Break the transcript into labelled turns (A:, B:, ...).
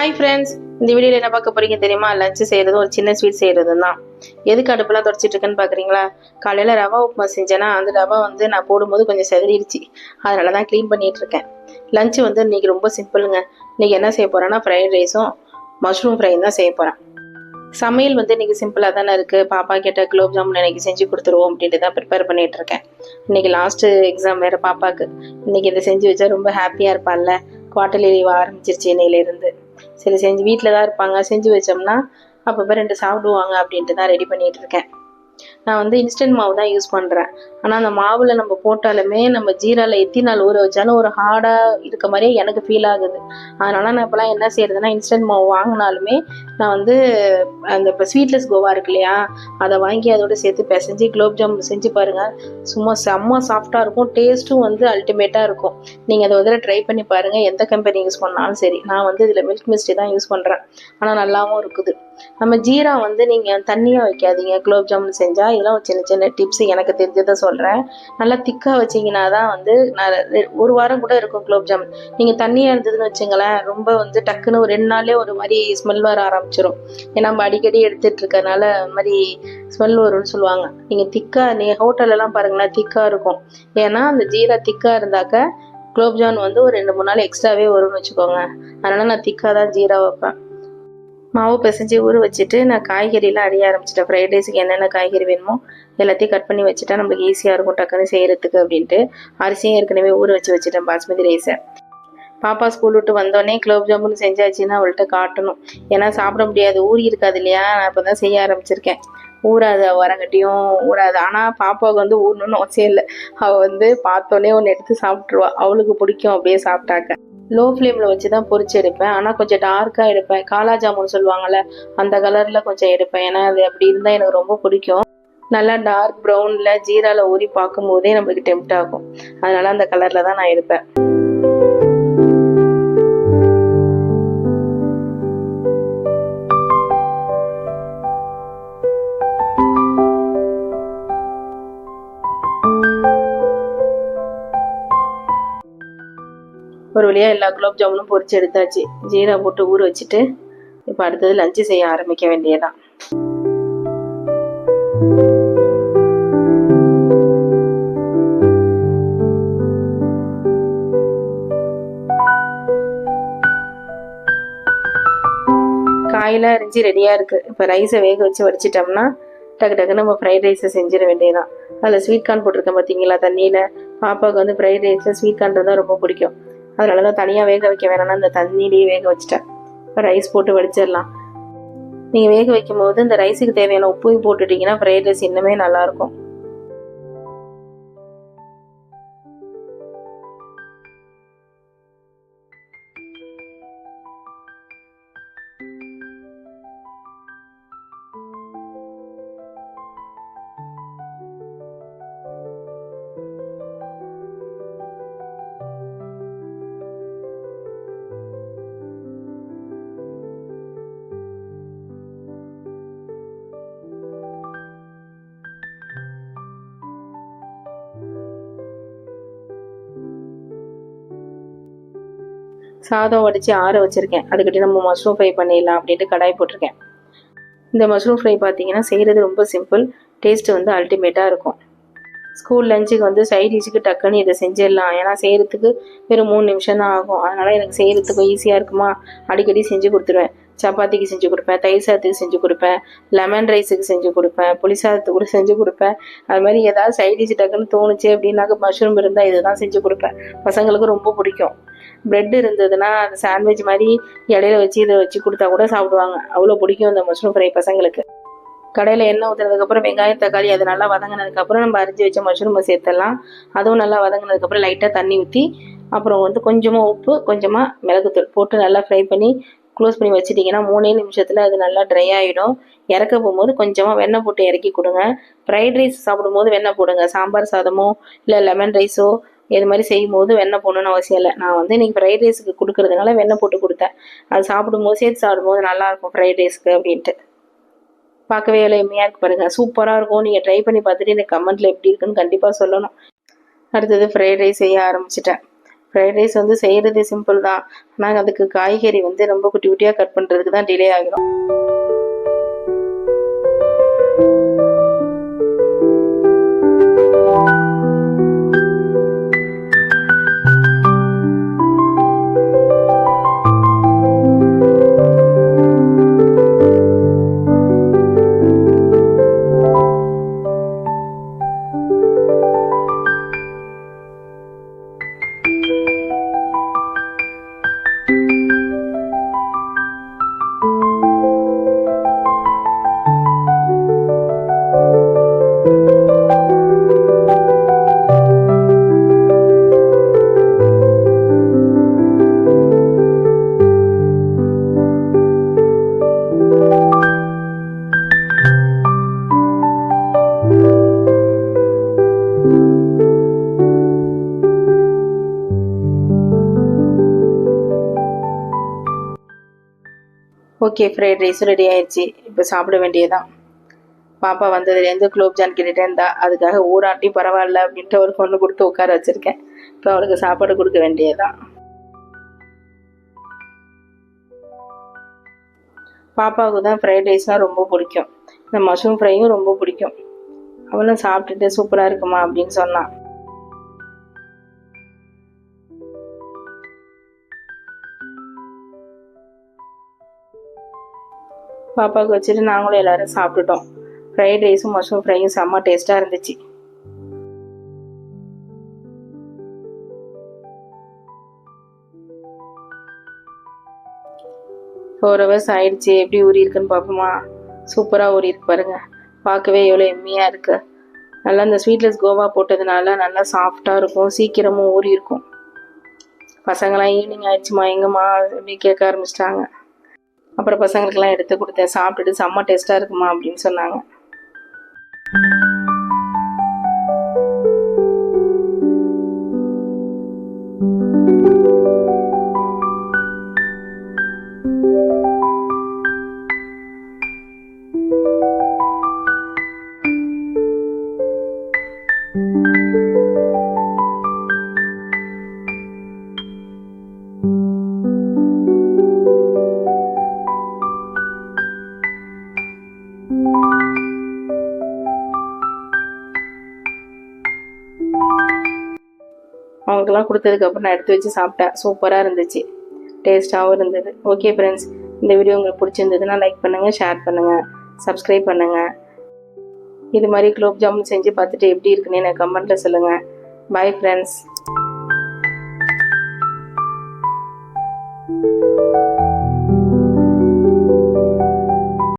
A: Hi friends இந்த வீடியோவில் என்ன பார்க்க போறீங்க தெரியுமா? லஞ்சு செய்கிறதும் ஒரு சின்ன ஸ்வீட் செய்கிறதும் தான் எதுக்கு அடுப்பெல்லாம் தொடச்சிட்டு பார்க்குறீங்களா? காலையில் ரவா உப்புமா செஞ்சேன்னா அந்த ரவா வந்து நான் போடும்போது கொஞ்சம் செதறிடுச்சு அதனால தான் க்ளீன் பண்ணிகிட்ருக்கேன் இருக்கேன். லஞ்சு வந்து இன்னைக்கு ரொம்ப சிம்பிளுங்க இன்றைக்கி என்ன செய்ய போகிறேன்னா ஃப்ரைட் ரைஸும் மஷ்ரூம் ஃப்ரையும் தான் செய்ய போகிறேன் சமையல் வந்து இன்றைக்கி சிம்பிளாக தானே இருக்குது பாப்பா கேட்டால் குலோப் ஜாமுன் இன்றைக்கி செஞ்சு கொடுத்துருவோம் அப்படின்ட்டு தான் ப்ரிப்பேர் பண்ணிட்டு இருக்கேன். இன்றைக்கி லாஸ்ட்டு எக்ஸாம் வேறு பாப்பாவுக்கு இன்னைக்கு இதை செஞ்சு வச்சா ரொம்ப ஹாப்பியாக இருப்பாள்ல குவார்ட்டர்லி லீவ் ஆரம்பிச்சிருச்சு இன்னையிலேருந்து. சரி செஞ்சு வீட்டில் தான் இருப்பாங்க. செஞ்சு வச்சோம்னா அப்பப்போ ரெண்டு சாப்பிடுவாங்க அப்படின்ட்டு தான் ரெடி பண்ணிகிட்டு இருக்கேன். நான் வந்து இன்ஸ்டன்ட் மாவு தான் யூஸ் பண்ணுறேன் ஆனால் அந்த மாவில் நம்ம போட்டாலுமே நம்ம ஜீரால எத்தி நாள் ஊற வச்சாலும் ஒரு ஹார்டாக இருக்க மாதிரியே எனக்கு ஃபீல் ஆகுது. அதனால நான் இப்போலாம் என்ன செய்யறதுன்னா இன்ஸ்டன்ட் மாவு வாங்கினாலுமே நான் வந்து அந்த இப்போ ஸ்வீட்லெஸ் கோவா இருக்கு இல்லையா அதை வாங்கி அதோட சேர்த்து பிசைஞ்சு குலோப் ஜாமுன் செஞ்சு பாருங்க. சும்மா செம்ம சாஃப்டாக இருக்கும். டேஸ்ட்டும் வந்து அல்டிமேட்டாக இருக்கும். நீங்கள் அதை வந்து ட்ரை பண்ணி பாருங்கள் எந்த கம்பெனி யூஸ் பண்ணாலும் சரி. நான் வந்து இதில் மில்க் மிஸ்டி தான் யூஸ் பண்ணுறேன் ஆனால் நல்லாவும் இருக்குது. நம்ம ஜீரா வந்து நீங்கள் தண்ணியாக வைக்காதீங்க. குலோப் ஜாமுன் செஞ்சால் இதெல்லாம் ஒரு சின்ன சின்ன டிப்ஸ் எனக்கு தெரிஞ்சதை சொல்கிறேன் நல்லா திக்காக வச்சிங்கன்னா தான் வந்து நான் ரெ- ஒரு வாரம் கூட இருக்கும் குலோப் ஜாமுன். நீங்கள் தண்ணியாக இருந்ததுன்னு வச்சுங்களேன் ரொம்ப வந்து டக்குன்னு ஒரு ரெண்டு நாளே ஒரு மாதிரி ஸ்மெல் வர ஆரம்பிச்சிடும் ஏன்னா நம்ம அடிக்கடி எடுத்துட்டு இருக்கனால அந்த மாதிரி ஸ்மெல் வரும்னு சொல்லுவாங்க. நீங்கள் திக்காக நீங்கள் ஹோட்டல்லலாம் பாருங்களேன் திக்காக இருக்கும். ஏன்னா அந்த ஜீரா திக்காக இருந்தாக்க குலோப்ஜான் வந்து ஒரு ரெண்டு மூணு நாள் எக்ஸ்ட்ராவே வரும்னு வச்சுக்கோங்க. அதனால் நான் திக்காக தான் ஜீரா வைப்பேன். மாவு பிசைஞ்சு ஊற வச்சுட்டு நான் காய்கறிலாம் அரிய ஆரம்பிச்சிட்டேன். ஃப்ரைட் ரைஸுக்கு என்னென்ன காய்கறி வேணுமோ எல்லாத்தையும் கட் பண்ணி வச்சுட்டா நம்மளுக்கு ஈஸியாக இருக்கும் டக்குன்னு செய்கிறதுக்கு அப்படின்ட்டு அரிசியும் ஏற்கனவே ஊற வச்சு வச்சுட்டேன் பாஸ்மதி ரைஸை பாப்பா ஸ்கூல் விட்டு வந்தோடனே குலோப் ஜாமுன் செஞ்சாச்சுன்னா அவள்கிட்ட காட்டணும். ஏன்னா சாப்பிட முடியாது ஊறி இருக்காது இல்லையா? நான் இப்போ தான் செய்ய ஆரம்பிச்சிருக்கேன். ஊறாது வரங்கட்டியும் ஊறாது. ஆனால் பாப்பாவுக்கு வந்து ஊறணும்னு அவசியம் இல்லை. அவள் வந்து பார்த்தோன்னே ஒன்று எடுத்து சாப்பிட்ருவா அவளுக்கு பிடிக்கும் அப்படியே சாப்பிட்டாக்க. லோ ஃப்ளேமில் வச்சு தான் பொரிச்சு எடுப்பேன். ஆனால் கொஞ்சம் டார்க்காக எடுப்பேன். காலா ஜாமுன் சொல்லுவாங்கள்ல அந்த கலரில் கொஞ்சம் எடுப்பேன். ஏன்னா அது அப்படி இருந்தால் எனக்கு ரொம்ப பிடிக்கும். நல்லா டார்க் ப்ரௌனில் ஜீரால ஊறி பார்க்கும்போதே நம்மளுக்கு டெம்ட் ஆகும். அதனால அந்த கலரில் தான் நான் எடுப்பேன். ஒரு வழியாக எல்லா குலோப் ஜாமுனும் பொரிச்சு எடுத்தாச்சு. ஜீரா போட்டு ஊற வச்சுட்டு இப்போ அடுத்தது லஞ்சு செய்ய ஆரம்பிக்க வேண்டியதான் காயெல்லாம் அரிஞ்சு ரெடியாக இருக்குது இப்போ ரைஸை வேக வச்சு வடிச்சிட்டோம்னா டக்கு டக்குன்னு நம்ம ஃப்ரைட் ரைஸை செஞ்சிட வேண்டியதான் அதில் ஸ்வீட் கார்ன் போட்டிருக்கேன் பார்த்தீங்களா தண்ணியில். பாப்பாவுக்கு வந்து ஃப்ரைட் ரைஸில் ஸ்வீட் கார்ன் தான் ரொம்ப பிடிக்கும். அதனால தான் தனியாக வேக வைக்க வேணாம்னா அந்த தண்ணியிலேயே வேக வச்சுட்டேன். இப்போ ரைஸ் போட்டு வடிச்சிடலாம். நீங்கள் வேக வைக்கும் போது இந்த ரைஸுக்கு தேவையான உப்பையும் போட்டுட்டிங்கன்னா ஃப்ரைட் ரைஸ் இன்னுமே நல்லாயிருக்கும் சாதம் வடித்து ஆற வச்சுருக்கேன். அதுக்கிட்ட நம்ம மஷ்ரூம் ஃப்ரை பண்ணிடலாம் அப்படின்ட்டு கடாய் போட்டிருக்கேன். இந்த மஷ்ரூம் ஃப்ரை பார்த்தீங்கன்னா செய்கிறது ரொம்ப சிம்பிள் டேஸ்ட்டு வந்து அல்டிமேட்டாக இருக்கும். ஸ்கூல் லஞ்சுக்கு வந்து சைட் டிஷ்ஷுக்கு டக்குன்னு இதை செஞ்சிடலாம். ஏன்னா செய்கிறதுக்கு வெறும் மூணு நிமிஷம் தான் ஆகும். அதனால் எனக்கு செய்கிறதுக்கும் ஈஸியாக இருக்குமா? அடிக்கடி செஞ்சு கொடுத்துருவேன். சப்பாத்திக்கு செஞ்சு கொடுப்பேன் தயிர் சாதத்துக்கு செஞ்சு கொடுப்பேன் லெமன் ரைஸுக்கு செஞ்சு கொடுப்பேன் புளி சாதத்துக்கு கூட செஞ்சு கொடுப்பேன். அது மாதிரி ஏதாவது சைட் டிஷ் டக்குன்னு தோணுச்சு அப்படின்னாக்க மஷ்ரூம் இருந்தால் இதுதான் செஞ்சு கொடுப்பேன். பசங்களுக்கு ரொம்ப பிடிக்கும். பிரெட் இருந்ததுன்னா அந்த சாண்ட்விச் மாதிரி இடையில வச்சு இதை வச்சு கொடுத்தா கூட சாப்பிடுவாங்க. அவ்வளோ பிடிக்கும் இந்த மஷ்ரூம் ஃப்ரை பசங்களுக்கு. கடையில் எண்ணெய் ஊற்றுனதுக்கப்புறம் வெங்காயம் தக்காளி அது நல்லா வதங்கினதுக்கப்புறம் நம்ம அரிஞ்சு வச்ச மஷ்ரூமை சேர்த்துடலாம். அதுவும் நல்லா வதங்கினதுக்கப்புறம் லைட்டாக தண்ணி ஊற்றி அப்புறம் வந்து கொஞ்சமாக உப்பு கொஞ்சமாக மிளகுத்தூள் போட்டு நல்லா ஃப்ரை பண்ணி க்ளோஸ் பண்ணி வச்சுட்டிங்கன்னா மூணே நிமிஷத்தில் அது நல்லா ட்ரை ஆகிடும் இறக்க போகும்போது கொஞ்சமாக வெண்ணெய் போட்டு இறக்கி கொடுங்க. ஃப்ரைட் ரைஸ் சாப்பிடும்போது வெண்ணெய் போடுங்க. சாம்பார் சாதமோ இல்லை லெமன் ரைஸோ இது மாதிரி செய்யும் போது வெண்ணெய் போடணும்னு அவசியம் இல்லை. நான் வந்து இன்றைக்கி ஃப்ரைட் ரைஸுக்கு கொடுக்குறதுனால வெண்ணெய் போட்டு கொடுத்தேன். அது சாப்பிடும்போது சேர்த்து சாப்பிடும்போது நல்லாயிருக்கும் ஃப்ரைட் ரைஸ்க்கு அப்படின்ட்டு. பார்க்கவே எவ்வளோ எம்மையாக இருக்கு பாருங்கள் சூப்பராக இருக்கும். நீங்கள் ட்ரை பண்ணி பார்த்துட்டு எனக்கு கமெண்ட்டில் எப்படி இருக்குன்னு கண்டிப்பாக சொல்லணும். அடுத்தது ஃப்ரைட் ரைஸ் செய்ய ஆரம்பிச்சிட்டேன். ஃப்ரைட் ரைஸ் வந்து செய்கிறது சிம்பிள் தான். ஆனால் அதுக்கு காய்கறி வந்து ரொம்ப குட்டி குட்டியாக கட் பண்ணுறதுக்கு தான் டிலே ஆகிடும் ஓகே ஃப்ரைட் ரைஸும் ரெடி ஆயிடுச்சு. இப்போ சாப்பிட வேண்டியதான் பாப்பா வந்ததுலேருந்து குலோப்ஜான் கேட்டுகிட்டே இருந்தா அதுக்காக ஊராட்டி பரவாயில்ல அப்படின்ட்டு ஒரு பொண்ணு கொடுத்து உட்கார வச்சுருக்கேன். இப்போ அவளுக்கு சாப்பாடு கொடுக்க வேண்டியதான் பாப்பாவுக்கு தான் ஃப்ரைட் ரைஸ்னால் ரொம்ப பிடிக்கும். இந்த மஷ்ரூம் ஃப்ரையும் ரொம்ப பிடிக்கும். அவளும் சாப்பிட்டுட்டு சூப்பராக இருக்குமா அப்படின்னு சொன்னான். பாப்பாவுக்கு வச்சுட்டு நாங்களும் எல்லாரும் சாப்பிட்டுட்டோம். ஃப்ரைட் ரைஸும் மஷ்ரூம் ஃப்ரையும் செம்ம டேஸ்ட்டாக இருந்துச்சு. ஃபோர் ஹவர்ஸ் ஆயிடுச்சு. எப்படி ஊறி இருக்குன்னு பார்ப்போமா சூப்பராக ஊறி இருக்கு பாருங்க. பார்க்கவே எவ்வளோ எம்மியாக இருக்கு. நல்லா இந்த ஸ்வீட்லெஸ் கோவா போட்டதுனால நல்லா சாஃப்டாக இருக்கும். சீக்கிரமும் ஊறி இருக்கும். பசங்களாம் ஈவினிங் ஆயிடுச்சுமா? எங்கம்மா? அப்படி கேட்க ஆரம்பிச்சிட்டாங்க. அப்புறம் பசங்களுக்கெல்லாம் எடுத்து கொடுத்தேன். சாப்பிட்டுட்டு செம்ம டேஸ்ட்டாக இருக்குமா அப்படின்னு சொன்னாங்க. அவங்களுக்குலாம் கொடுத்ததுக்கப்புறம் நான் எடுத்து வச்சு சாப்பிட்டேன். சூப்பராக இருந்துச்சு. டேஸ்ட்டாகவும் இருந்தது. ஓகே ஃப்ரெண்ட்ஸ் இந்த வீடியோ உங்களுக்கு பிடிச்சிருந்ததுன்னா லைக் பண்ணுங்கள் ஷேர் பண்ணுங்கள் சப்ஸ்கிரைப் பண்ணுங்கள் இது மாதிரி குலோப் ஜாமுன் செஞ்சு பார்த்துட்டு எப்படி இருக்குன்னு எனக்கு கமெண்ட்டில் சொல்லுங்கள் பாய் ஃப்ரெண்ட்ஸ்